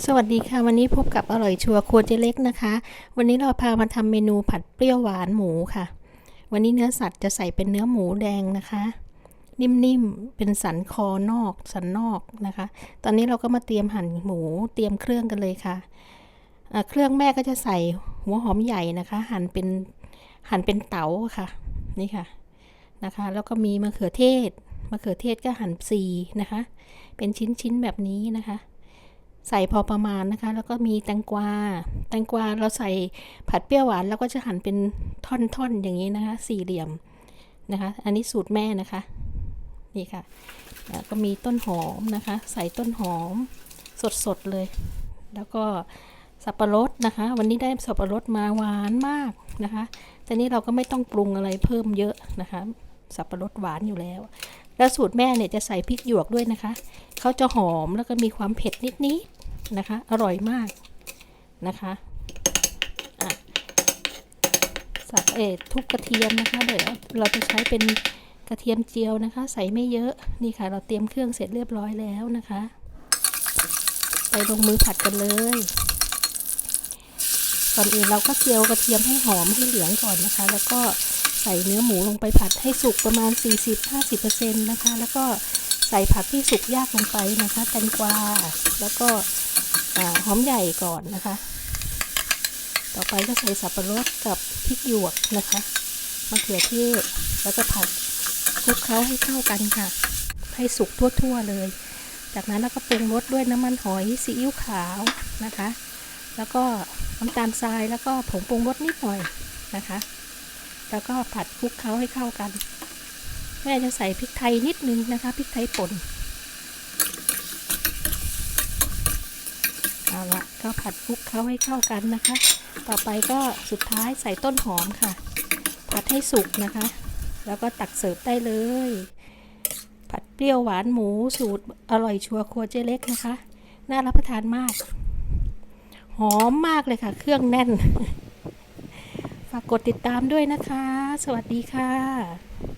สวัสดีค่ะ วันนี้พบกับอร่อยชัวร์ครัวเจเล็กนะคะ วันนี้เราพามาทำเมนูผัดเปรี้ยวหวานหมูค่ะ วันนี้เนื้อสัตว์จะใส่เป็นเนื้อหมูแดงนะคะ นิ่มๆเป็นสันคอนอก สันนอกนะคะ ตอนนี้เราก็มาเตรียมหั่นหมูเตรียมเครื่องกันเลยค่ะอ่าเครื่องแม่ก็จะใส่หัวหอมใหญ่นะคะ หั่นเป็นหั่นเป็นเต๋าค่ะนี่ค่ะนะคะ แล้วก็มีมะเขือเทศมะเขือเทศก็หั่นสีนะคะ เป็นชิ้นๆแบบนี้นะคะ ใส่พอประมาณนะคะ แล้วก็มีแตงกวา แตงกวาเราใส่ผัดเปรี้ยวหวานแล้วก็จะหั่นเป็นท่อนๆอย่างนี้นะคะ สี่เหลี่ยมนะคะ อันนี้สูตรแม่นะคะ นี่ค่ะ ก็มีต้นหอมนะคะ ใส่ต้นหอมสดๆเลย แล้วก็สับปะรดนะคะ วันนี้ได้สับปะรดมาหวานมากนะคะ แต่นี้เราก็ไม่ต้องปรุงอะไรเพิ่มเยอะนะคะ สับปะรดหวานอยู่แล้ว แล้วสูตรแม่เนี่ยจะใส่พริกหยวกด้วยนะคะ เขาจะหอมแล้วก็มีความเผ็ดนิดๆนะคะ อร่อยมากนะคะอะสับเอทุบกระเทียมนะคะ เดี๋ยวเราจะใช้เป็นกระเทียมเจียวนะคะ ใส่ไม่เยอะนี่ค่ะ เราเตรียมเครื่องเสร็จเรียบร้อยแล้วนะคะ ไปลงมือผัดกันเลยก่อนอื่นเราก็เจียวกระเทียมให้หอมให้เหลืองก่อนนะคะ แล้วก็ ใส่เนื้อหมูลงไปผัดให้สุกประมาณ 40-50%นะคะ แล้วก็ใส่ผักที่สุกยากลงไปนะคะแตงกวาแล้วก็หอมใหญ่ก่อนนะคะ ต่อไปก็ใส่สับปะรดกับพริกหยวกนะคะมะเขือเทศแล้วก็ผัดคลุกเคล้าให้เข้ากันค่ะ ให้สุกทั่วๆเลย จากนั้นเราก็ปรุงรสด้วยน้ำมันหอยซีอิ๊วขาวนะคะ แล้วก็น้ำตาลทรายแล้วก็ผงปรุงรสนิดหน่อยนะคะ แล้วก็ผัดคลุกเคล้าให้เข้ากัน แม่จะใส่พริกไทยนิดนึงนะคะพริกไทยป่นเอาละก็ผัดคลุกเคล้าให้เข้ากันนะคะ ต่อไปก็สุดท้ายใส่ต้นหอมค่ะ ผัดให้สุกนะคะ แล้วก็ตักเสิร์ฟได้เลย ผัดเปรี้ยวหวานหมูสูตรอร่อยชัวร์ครัวเจ๊เล็กนะคะ น่ารับประทานมาก หอมมากเลยค่ะ เครื่องแน่น ฝากกดติดตามด้วยนะคะ สวัสดีค่ะ